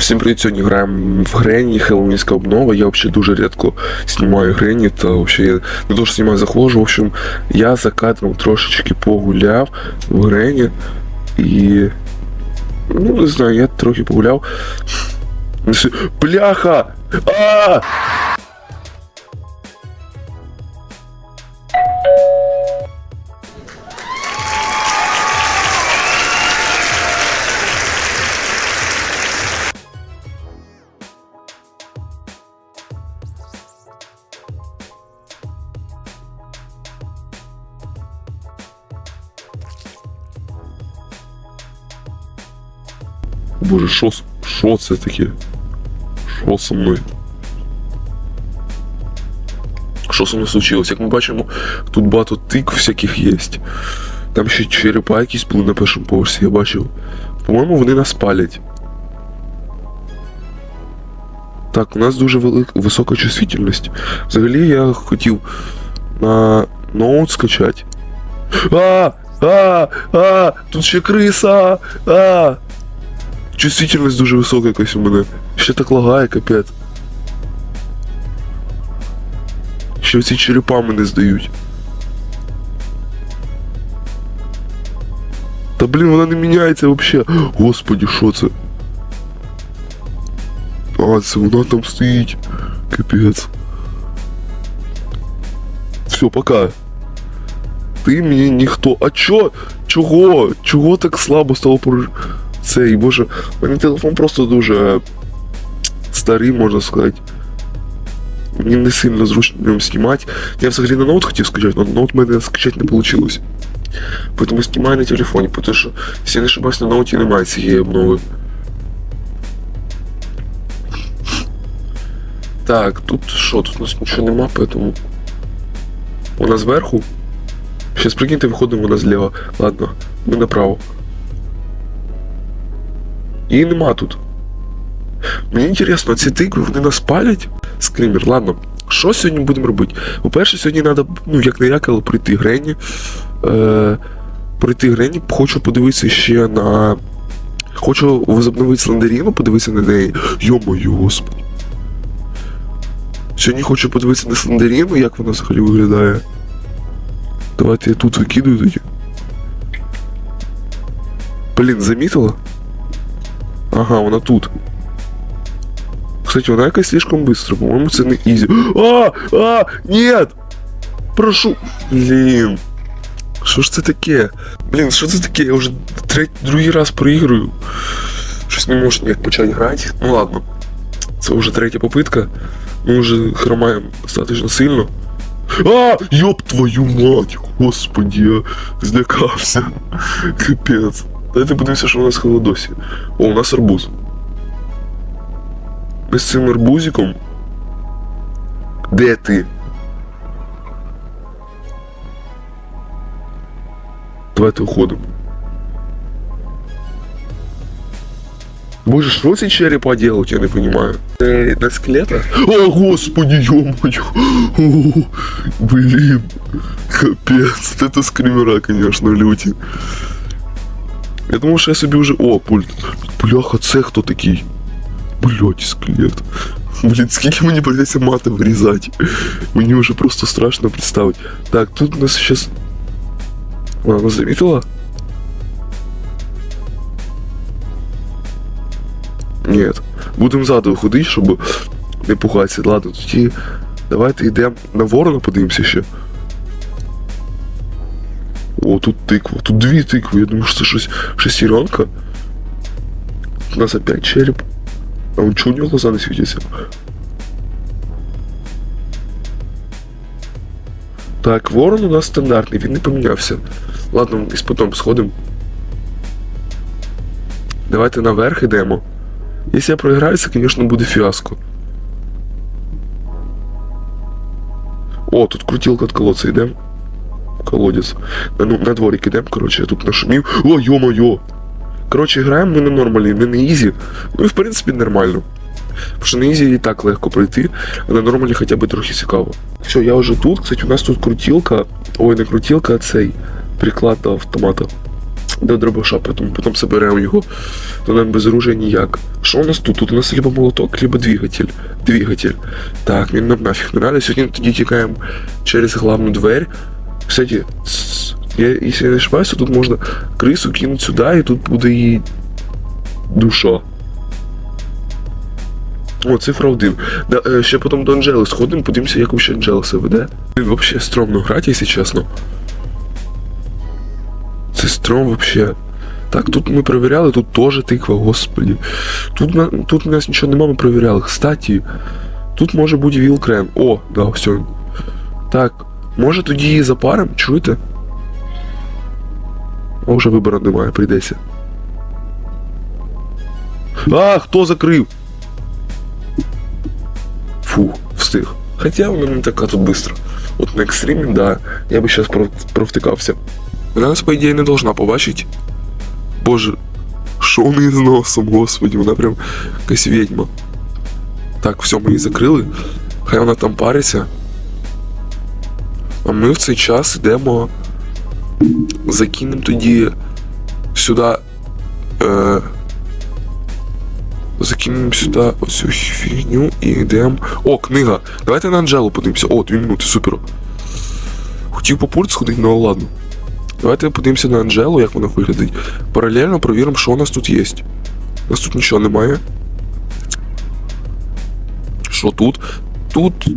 Всім привіт, сьогодні граємо в Грені, Хеллоуінська обнова. Я взагалі дуже рідко знімаю Грені, та взагалі я не дуже знімаю захожу. В общем, я за кадром трошечки погуляв в Грені і. Ну, не знаю, я трохи погуляв. Бляха! А! Боже, с- що це таке? Що со мною? Що со мною случилось? Як ми бачимо, тут багато тикв всяких є. Там ще черепа якісь були на першому поверсі, я бачив. По-моєму, вони нас палять. Так, у нас дуже велик, висока чувствительність. Взагалі я хотів на ноут скачати. А! А! А! Тут ще криса! А! Чувствительність дуже висока якась у мене. Ще так лагає, капець. Ще ці черепа мене здають. Та блін, вона не міняється вообще. Господі, що це? А, це вона там стоїть. Капець. Все, пока. Ти мені ніхто. А чо? Чого? Чого так слабо стало поруч? Цей, боже, у мене телефон просто дуже старий, можна сказати. Мені не сильно зручно в ньому знімати. Я взагалі на ноут хотів скачати, але ноут в мене скачати не вийшло. Тому знімаю на телефоні, тому що, якщо я не ошибаюсь, на ноуті немає цієї обнови. Так, тут що? Тут у нас нічого нема, поэтому. Вона зверху. Щас прикиньте, виходимо вона зліва. Ладно, ми направо. Її нема тут. Мені інтересно, ці тикви вони нас палять? Скример, ладно. Що сьогодні будемо робити? По-перше, сьогодні треба, ну, як не як, але пройти Грені. Е, пройти Грені, хочу подивитися ще на. Хочу возобновити Слендеріну, подивитися на неї. Йо-моє, господи. Сьогодні хочу подивитися на Слендеріну, як вона взагалі виглядає. Давайте я тут викидаю тоді. Блін, замітила? Ага, вона тут. Кстати, вона якась слишком быстро. По-моему, це не ізі. А! А! Нет! Прошу. Блін. Що ж це таке? Блін, що це таке? Я вже третій, другий раз проігрую. Щось не можу ніяк почати грати. Ну ладно. Це вже третя попитка. Ми вже хромаємо достатньо сильно. А! Ёб твою мать! Господи, я злякався. Капець. Давайте подивимося, що у нас в холодосі. О, у нас арбуз. Ми з цим арбузиком. Де ти? Давайте уходимо. Боже, что эти черепа делают, я не понимаю. Э, на скелетах? О, господи, ё-моё. Блин. Капец. Это скримера, конечно, люди. Я думал, що я собі вже... О, пульт. Бляха, це хто такий? Блять, скелет. Блін, скільки мені придеться мати вирізати. Мені вже просто страшно представити. Так, тут у нас сейчас... Вона нас замітила? Нет. Будемо ззаду ходити, щоб не пугатися. Ладно, тоді давайте йдемо на ворона, подивимося ще. О, тут тиква. Тут дві тикви. Я думаю, що це шестеренка. У нас опять череп. А он чого у нього глаза не світяться? Так, ворон у нас стандартний, він не помінявся. Ладно, ми десь потім сходимо. Давайте наверх ідемо. Якщо я проіграю, це, звісно, буде фіаско. О, тут крутілка від колодця йдемо. Колодець. На, ну, на дворик ідемо, коротше, я тут нашумів. О, йо-моє! Коротше, граємо ми на нормалі, не на ізі. Ну і в принципі нормально. Тому що на ізі і так легко пройти, а на нормалі хоча б трохи цікаво. Все, я вже тут. Кстати, у нас тут крутілка. Ой, не крутілка, а цей приклад до автомата. до дробаша, потім, потім заберемо його, то нам без оружия ніяк. Що у нас тут? Тут у нас либо молоток, либо двигатель. Двигатель. Так, він нам нафіг не надо. Сьогодні тоді тікаємо через главну дверь. Кстати, я, если я не ошибаюсь, то тут можна крису кинути сюди, і тут буде її душа. О, цифра 1. Да, е, ще потім до Анджели сходимо, подивимося, як вообще Анджела себе веде. Вообще стрьомно грати, якщо чесно. Це стрьом вообще. Так, тут ми перевіряли, тут теж тиква, господі. Тут, тут у нас нічого нема, ми перевіряли. Кстати, тут може бути Вілкрен. О, да, все. Так, може тоді її запарим, чуєте? А вже вибору немає, прийдеться. А, хто закрив? Фу, встиг. Хоча вона не така тут быстро. От на екстримі, да, я би зараз провтикався. Вона нас, по ідеї, не должна побачити. Боже, що у неї з носом, господи, вона прям якась відьма. Так, все, ми її закрили. Хай вона там париться. А ми в цей час йдемо. Закинемо тоді сюди. Е, закинемо сюди оцю фігню і йдемо. О, книга. Давайте на Анджелу подивимося. О, дві минути, супер. Хотів по пульт сходити, ну ладно. Давайте подивимося на Анджелу, як вона виглядить. Паралельно провіримо, що у нас тут є. У нас тут нічого немає. Що тут? Тут,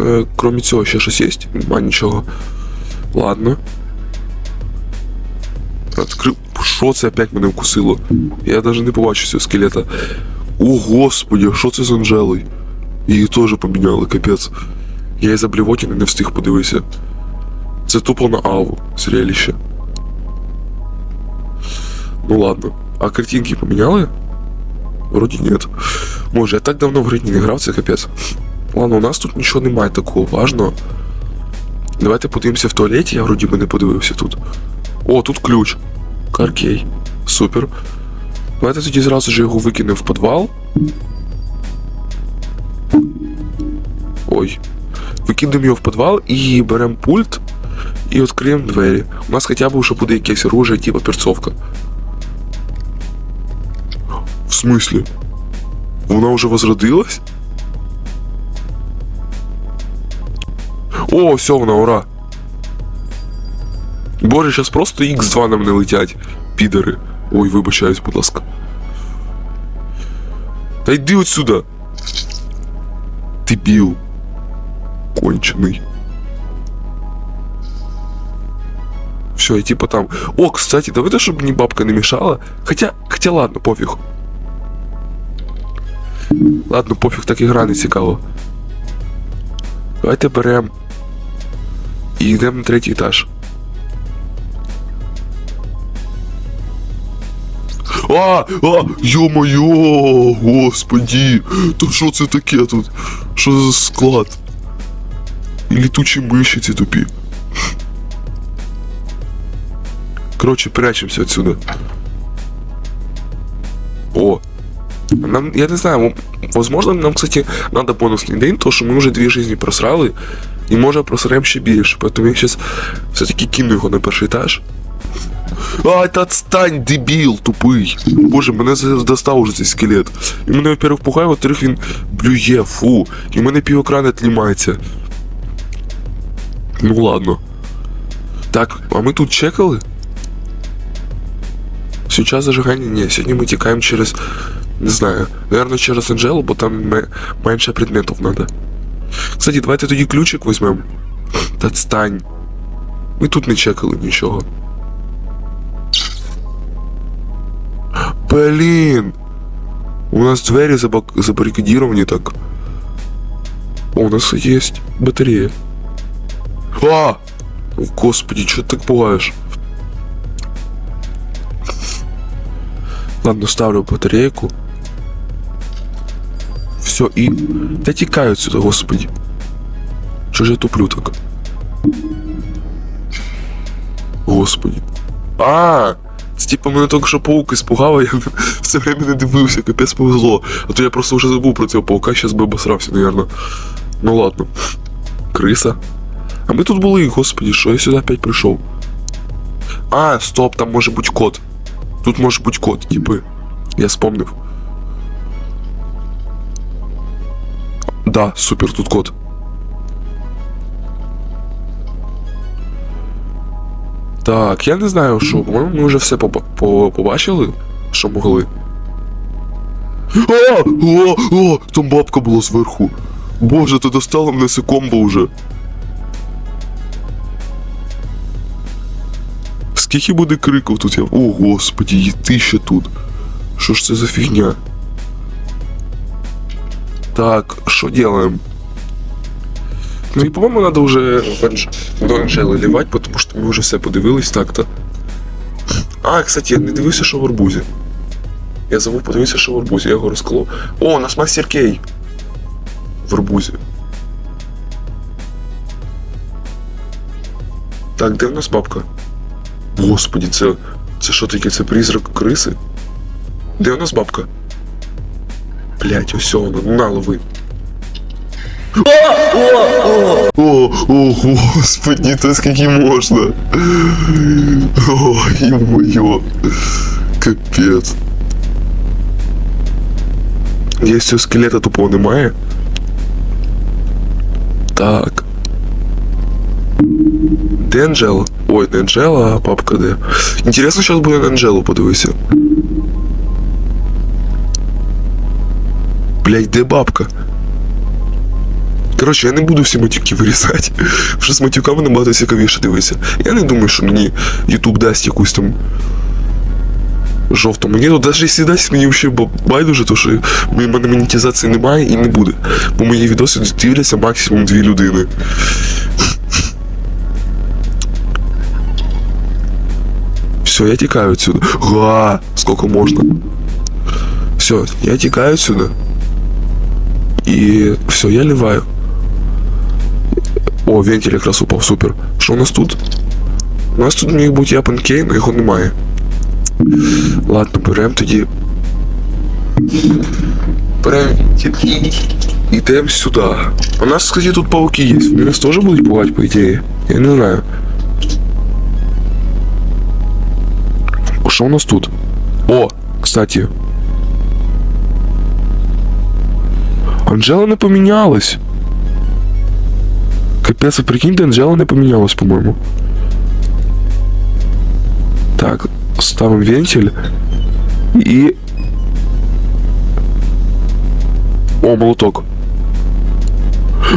е, крім цього, ще щось є? Нема нічого. Ладно. Открив. Що це опять мене вкусило? Я навіть не побачив цього скелета. О, господи, що це з Анжелою? Її теж поміняли, капець. Я із Блівотіни не встиг подивитися. Це тупо на аву, зрелище. Ну ладно. А картинки поміняли? Вроді нет. Може, я так давно в Гритні не грав, це капець. Ладно, у нас тут нічого немає такого важного. Давайте подивимося в туалеті, я вроді би не подивився тут. О, тут ключ. Каркей. Супер. Давайте тоді зразу ж його викинемо в підвал. Ой. Викинемо його в підвал і беремо пульт і відкриємо двері. У нас хоча б вже буде якесь оружие, типа перцовка. В смысле? Вона вже возродилась? О, все, вона, ура. Боже, зараз просто X2 нам не летять. Підери. Ой, вибачаюсь, будь ласка. Та йди отсюда. Дебіл. Кончений. Все, и типа там. О, кстати, давайте, чтобы мне бабка не мешала. Хотя, хотя ладно, пофіг. Ладно, пофіг, так ігра не цікаво. Давайте берем. І йдемо на третій етаж. А, а, ё-моё, господи, то що це таке тут? Що за склад? І літучі миші ці тупі. Короче, прячемся отсюда. О. Нам, я не знаю, м- возможно, нам, кстати, надо бонусний день, то що ми вже дві жизни просрали, і може просрем ще більше. Поэтому я сейчас все-таки кину його на перший етаж. Ай, та отстань, дебіл, тупий. Боже, мене за- достав уже цей скелет. І мене, во-первых, пугає, во-вторых, він блює, фу. І в мене пів екрана тлімається. Ну ладно. Так, а ми тут чекали? Сейчас зажигання ні, сьогодні ми тікаємо через. не знаю, наверное, через Анжелу, бо там ме- менше предметів надо. Кстати, давайте тоді ключик візьмемо. Та отстань. Ми тут не чекали нічого. Блін! У нас двері забак... так. У нас є батарея. А! Господи, чого ти так пугаєш? Ладно, ставлю батарейку. Все, и... Да тікаю отсюда, господи. Що ж я туплю так? Господи. А! Це типа мене тільки що паук іспугав, а я все время не дивився, капець повезло. А то я просто вже забув про цього паука, щас би обосрався, наверное. Ну ладно. Криса. А ми тут були, господи, що я сюди опять прийшов? А, стоп, там може бути кот. Тут може бути код, типи. Я вспомнив. Да, супер, тут код. Так, я не знаю, що, по-моєму, ми вже все поба- по- побачили, що могли. А! О! О! Там бабка була зверху. Боже, ти достала мене це комбо вже. Скільки буде криків тут? Я... О, господі, і ти ще тут. Що ж це за фігня? Так, що делаем? Ну і по-моєму надо Анж... до Анжели лівати, тому що ми вже все подивились так-то. А, кстати, я не дивився, що в арбузі. Я забув подивитися, що в арбузі, я його розколов. О, у нас мастер Кей! В арбузі. Так, де в нас бабка? Господі, це. Це що таке? Це призрак криси? Де у нас бабка? Блять, ось вона, ну на лови. О, о, господи, то скільки можна. Ой, моє. Капець. Є цього скелета тупого немає. Так. Де Анджела? Ой, не Анджела, а папка де. Інтересно, зараз буде на Анджелу подивися. Блять, де бабка? Коротше, я не буду всі матюки вирізати. Вже з матюками набагато цікавіше дивися. Я не думаю, що мені YouTube дасть якусь там жовту. Мені ну, навіть якщо дасть, мені взагалі ба- байдуже, то що в мене монетизації немає і не буде. Бо мої відоси дивляться максимум дві людини. Все, я тікаю отсюда. Га, сколько можна. Все, я тікаю отсюда. І все, я ливаю. О, вентиль якраз упав, супер. Що у нас тут? У нас тут міг бути Япон Кей, але його немає. Ладно, беремо тоді. Беремо і йдемо сюди. У нас, кстати, тут пауки є. Вони нас теж будуть бувати, по ідеї. Я не знаю. Що у нас тут? О, кстати. Анжела не помінялась. Капець, а прикиньте, Анжела не помінялась, по-моєму. Так, ставимо вентиль. І. О, молоток.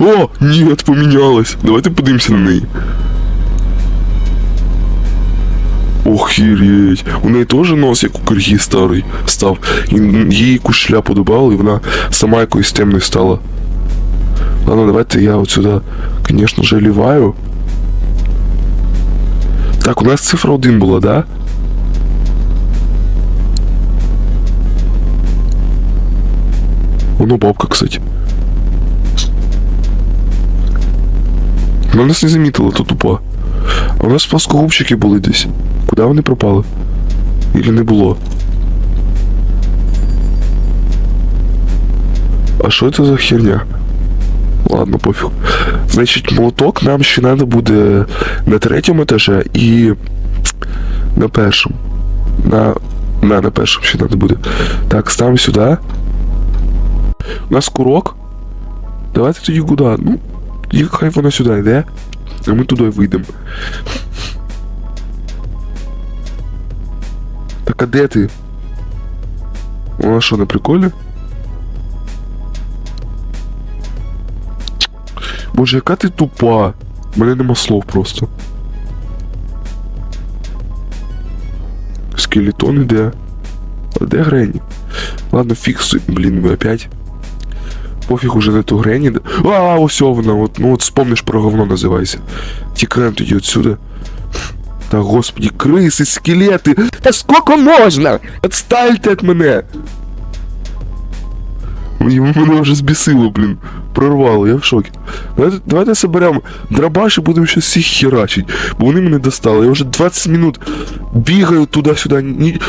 О, нет, помінялась. Давайте подивимося на неї. Охереть. У неї теж нос, як у Киргі старий став. Їй якусь шляпу добавили, і вона сама якоюсь темною стала. Ладно, давайте я от сюди, конечно же, ліваю. Так, у нас цифра 1 була, да? Воно бабка, кстати. Вона нас не замітила, то тупо. А у нас плоскогубчики були десь. Куди вони пропали? Или не було? А що це за херня? Ладно, пофіг. Значить, молоток нам ще треба буде на третьому етажі і на першому. На. На, на першому ще треба буде. Так, ставимо сюди. У нас курок. Давайте тоді куди? Ну, хай вона сюди йде. А ми туди вийдемо. Так а де ти? Вона що, на приколі? Боже, яка ти тупа. У мене нема слов просто. Скелетон іде. А де Грені? Ладно, фіксуй. Блін, ми опять. Пофіг уже на ту Грені. А, ось вона, от, ну от вспомниш про говно називайся. Тікаємо тоді отсюда. Та господи, криси, скелети. Та сколько можна? Отстальте від мене. Мені мене вже збісило, блін. Прорвало, я в шокі. Давайте, давайте соберемо дробаш і будемо щось всіх херачить. Бо вони мене достали. Я вже 20 минут бігаю туди-сюди. Ні...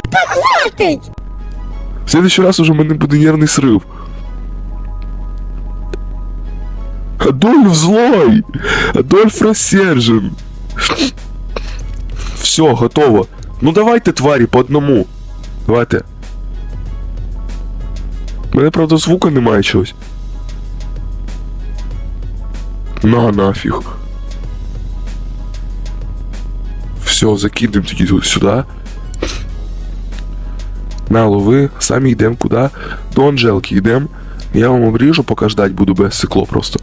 В следующий раз уже в мене буде нервний срив. Адольф злой! Адольф рассержен! Все, готово. Ну давайте, тварі, по одному. Давайте. У мене, правда, звука немає чогось. На нафіг. Все, закидуємо тоді сюди. На, лови, самі йдемо куди? До Анжелки йдемо. Я вам обріжу, поки ждать буду без цикло просто.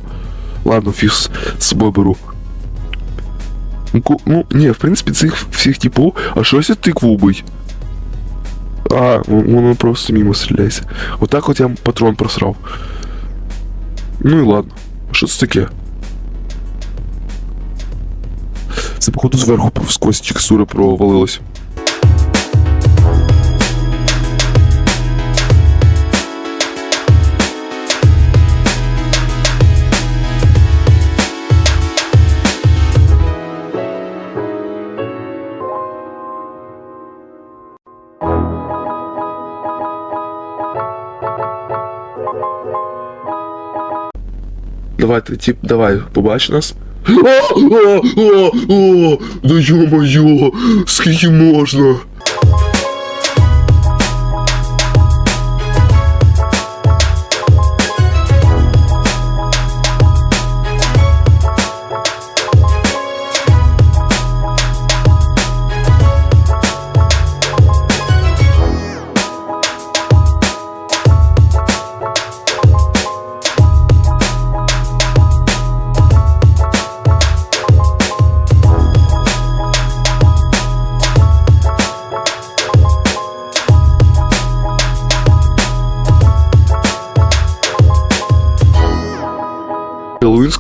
Ладно, фіг з з собою беру. Ну, Ну, ні, в принципі, цих всіх типів, а щось якщо тикву? А, воно просто мимо стріляється. Отак от я патрон просрав. Ну і ладно. Що це таке? Це, походу, зверху сквозь текстури провалилось. Давайте, тип, давай, побач нас. О, о, о, о, да ё-моё, скільки можна?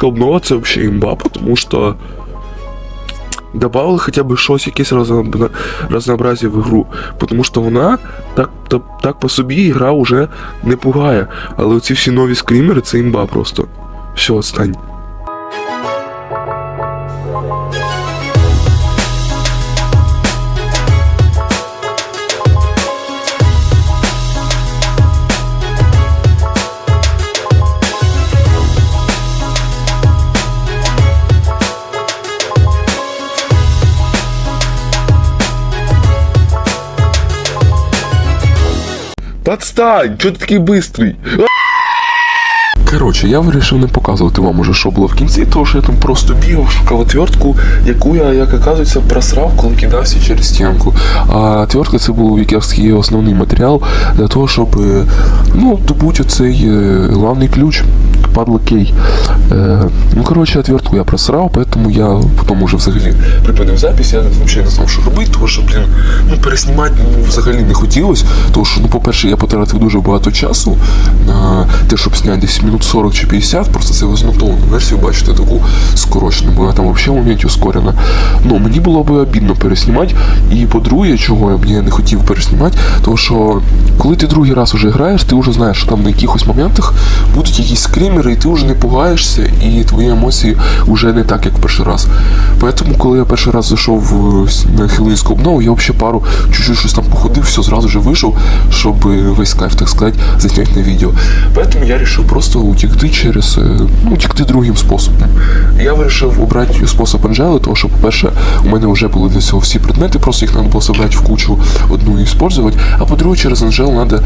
Хэллоуинская обнова це потому что добавили хотя бы щось, якесь разнообра- разнообразие в ігру. Тому що вона так, так, так по собі игра вже не пугає. Але оці всі нові скрімери це імба просто. Все, отстань. Отстань, чого ти такий бистрий? Коротше, я вирішив не показувати вам уже, що було в кінці, тому що я там просто бігав, шукав отвертку, яку я, як оказується, просрав, коли кидався через стінку. А отвертка це був вікерський основний матеріал для того, щоб е, ну, добути цей е, главний ключ. Падла кей. Е, ну, коротше, отвертку я просрав, поэтому я потім уже взагалі припинив запись, я взагалі не знав, що робити, тому що, блін, ну, переснімати ну, взагалі не хотілося. Тому що, ну, по-перше, я потратив дуже багато часу на те, щоб зняти десь минут 40 чи 50, просто це ви змонтовану версію бачите таку скорочену, бо вона там взагалі в моменті ускорена. Ну, мені було би обідно переснімати. І по-друге, чого я не хотів переснімати, тому що коли ти другий раз уже граєш, ти вже знаєш, що там на якихось моментах будуть якісь скримери, і ти вже не пугаєшся, і твої емоції вже не так, як в перший раз. Поэтому, коли я перший раз зайшов в- на хілинську обнову, я взагалі пару чуть-чуть щось там походив, все зразу же вийшов, щоб е, весь кайф, так сказати, зняти на відео. Поэтому я вирішив просто утікти через, е, ну, утікти другим способом. Я вирішив обрати спосіб Анжели, тому що, по-перше, у мене вже були для цього всі предмети, просто їх треба було зібрати в кучу одну і використовувати. А по-друге, через Анжелу треба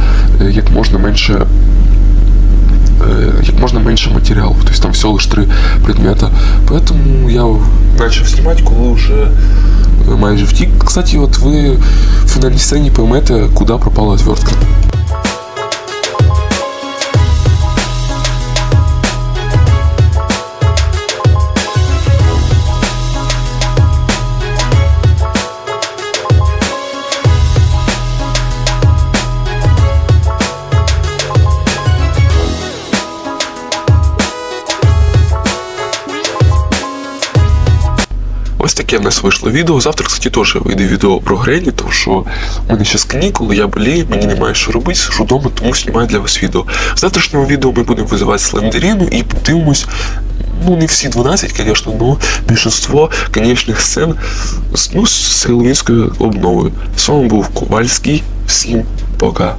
як можна менше э, як можна менше матеріалу. Тобто там всього лиш три предмета. Поэтому я почав знімати, коли вже е, майже втік. Кстати, от ви в фінальній сцені поймете, куди пропала зв'язка. Таке в нас вийшло відео. Завтра, кстати, теж вийде відео про Грені, тому що в мене зараз канікули, я болію, мені немає що робити, сижу вдома, тому знімаю для вас відео. В завтрашньому відео ми будемо визивати Слендеріну і подивимось. Ну, не всі 12, звісно, але більшинство конечних сцен ну, з Хеллоуінською обновою. З вами був Ковальський. Всім пока.